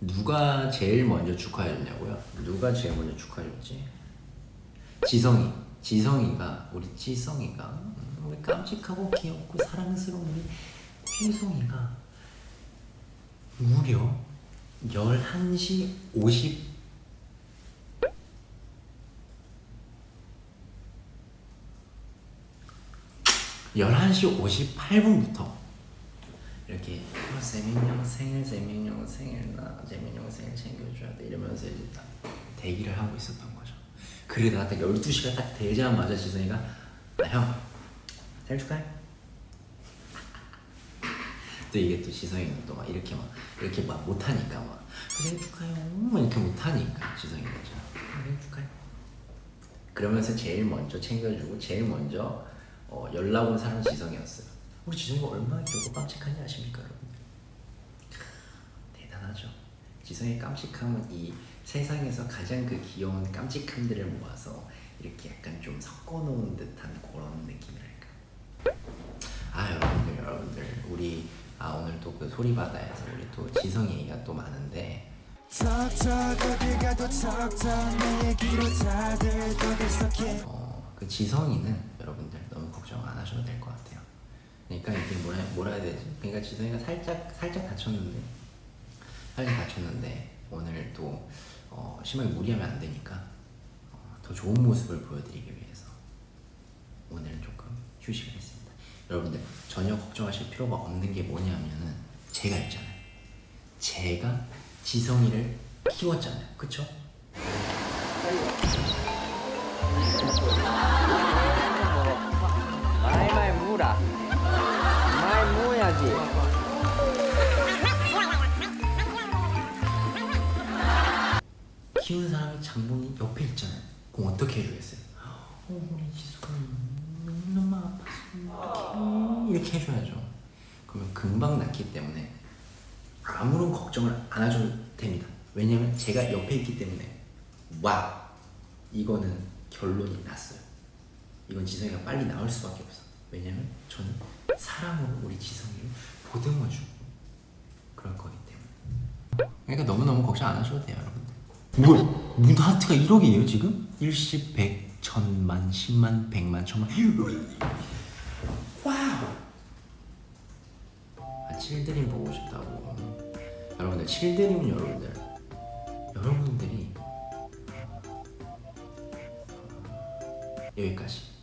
누가 제일 먼저 축하해줬냐고요? 누가 제일 먼저 축하해줬지? 지성이. 지성이가 우리 지성이가 음, 우리 깜찍하고 귀엽고 사랑스러운 우리 지성이가 무려 11시 50 11시 58분부터 이렇게 어, 세민형 생일 세민형 생일 나 세민형 생일 챙겨줘야 돼 이러면서 이제 딱 대기를 하고 있었던 거죠. 그러다가 딱 12시가 딱 되자마자 지성이가 아, 형 생일 축하해. 또 이게 또 지성이는 또 막 이렇게 막 이렇게 막 못하니까 막 생일 축하해요 막 이렇게 못하니까 지성이가 죠 생일 축하해. 그러면서 제일 먼저 챙겨주고 제일 먼저 어, 연락 온 사람이 지성이었어요. 우리 지성이가 얼마나 귀엽고 깜찍한지 아십니까 여러분들? 크, 대단하죠. 지성의 깜찍함은 이 세상에서 가장 그 귀여운 깜찍함들을 모아서 이렇게 약간 좀 섞어놓은 듯한 그런 느낌이랄까. 아 여러분들 여러분들 우리 아 오늘 또 그 소리바다에서 우리 또 지성 얘기가 또 많은데 어, 그 지성이는 여러분들 너무 걱정 안 하셔도 될 것 같아요. 그러니까 이게 뭐라 뭐라 해야 되지? 그러니까 지성이가 살짝 살짝 다쳤는데 살짝 다쳤는데 오늘 또 어, 심하게 무리하면 안 되니까 어, 더 좋은 모습을 보여드리기 위해서 오늘 조금 휴식을 했습니다. 여러분들 전혀 걱정하실 필요가 없는 게 뭐냐면은 제가 있잖아요. 제가 지성이를 키웠잖아요. 그쵸? 마이 키우는 사람이 장본인 옆에 있잖아요. 그럼 어떻게 해주겠어요? 어, 우리 지수가 너무 어떡해. 이렇게 해줘야죠. 그러면 금방 낫기 때문에 아무런 걱정을 안 하셔도 됩니다. 왜냐면 제가 옆에 있기 때문에 와 이거는 결론이 났어요. 이건 지성이가 빨리 나올 수밖에 없어. 왜냐면 저는 사랑으로 우리 지성이를 보듬어주고 그럴 거기 때문에. 그러니까 너무너무 걱정 안 하셔도 돼요, 여러분 들. 뭐, 문 하트가 1억이에요, 지금? 일십, 백, 천만, 십만, 백만, 천만. 와우! 아, 칠드림 보고 싶다고. 여러분들, 칠드림은 여러분들. 여러분들이 여기까지.